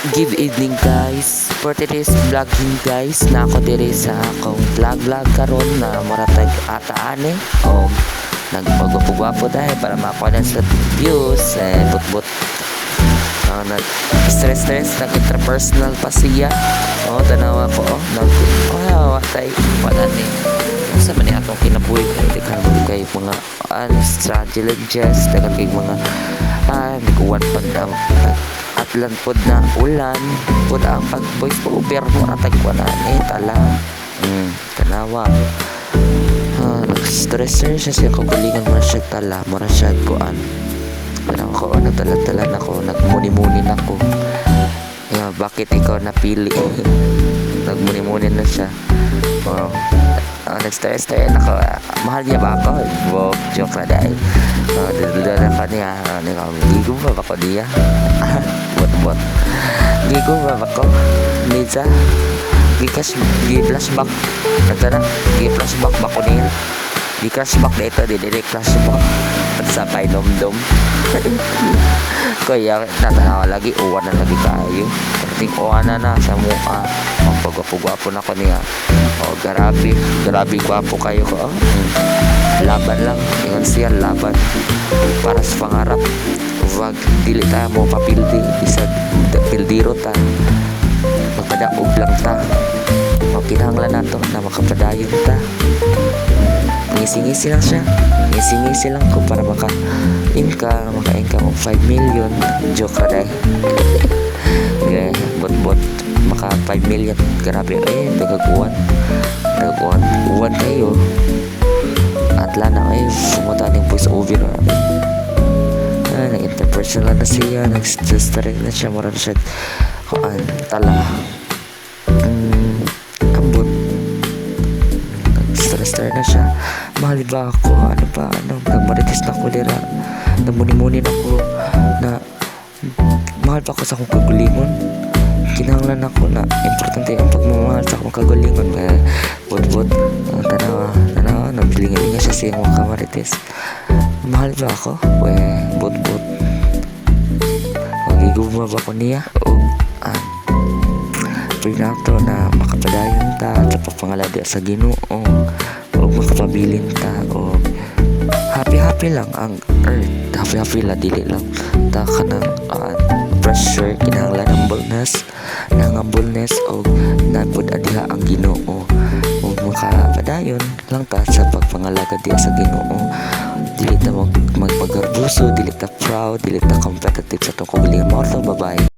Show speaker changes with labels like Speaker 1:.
Speaker 1: Good evening guys. For today's vlogging guys, na ako diri sa akong vlog vlog karon na muratag ataane o nagpagwapo dahil para makuha sa views eh but uh, nag stress stress nag interpersonal pa siya. O tanawa ko oh nag oh tay wala ni. Sa man atong kinabuhi kay dikhan mo kay mga uh, strategies dagan kay mga ah nikuwan pag ang atlan pod na ulan pod ang pag voice over mo na tagwa na ni tala mm, tanawa ah, nag-stress siya siya kagalingan mo na siya tala mo na siya kuan Parang ako, nagtala-tala na ako, nagmuni-muni na ako. Yeah, bakit ikaw napili? Nagmuni-muni na siya. Oh, uh, nag-stress-stress ako. Ah, mahal niya ba ako? Wow, joke na dahil. Uh, Dudula na ka niya. Uh, ikaw, gigo ba ba ko niya? Bot-bot. Gigo ba ba ko? Nidsa? Gikas, gi-flashback. Ito na, gi-flashback ba ko niya? Di flashback na ito, di di flashback. At sa painom-dom. Kaya natanawa lagi, uwan na lagi kayo. Ting uwan na sa mukha. Ang pagwapo-gwapo na ko niya. O, grabe. Grabe gwapo kayo ko. Oh. Hmm. Laban lang. Ingon siya, laban. Para sa pangarap. Wag, dili ta mo papildi. Isag, pildiro ta. Magpadaog lang ta. Makinahanglan na to na makapadayon ta ngisi-ngisi lang siya ngisi-ngisi lang ko para maka income maka income of 5 million joke ka dahil okay, bot bot maka 5 million. Grabe eh nagaguan nagaguan uwan kayo. At lana eh sumunta ng voice over ah, nag-interpersonal na siya. Nag-stress na siya. Mura na siya. Kuan tala. Mm, ambot. Stress na siya. Mahal ba ako? Ano pa ano? Nagmarites na ako dira namuni-muni na ako na mahal pa ako sa akong kagulingon kinahanglan ako na importante ang pagmamahal sa akong kagulingon kaya bot-bot uh, tanawa tanawa nagbilingan niya siya sa iyong kamarites. Mahal ba ako? We bot-bot. Magiguma ba ko niya? O ah, pray na makapadayon ta sa pagpangalada sa Ginoo o makapabilin ta o happy happy lang ang earth. Happy happy la dili lang ta kanang uh, pressure kinahanglan ang humbleness ng humbleness o napod adiha ang Ginoo. O makapadayon lang ta sa pagpangalaga diha sa Ginoo. Dili ta mag magpagarbuso dili ta proud dili ta competitive sa tong kagalingan mo to babae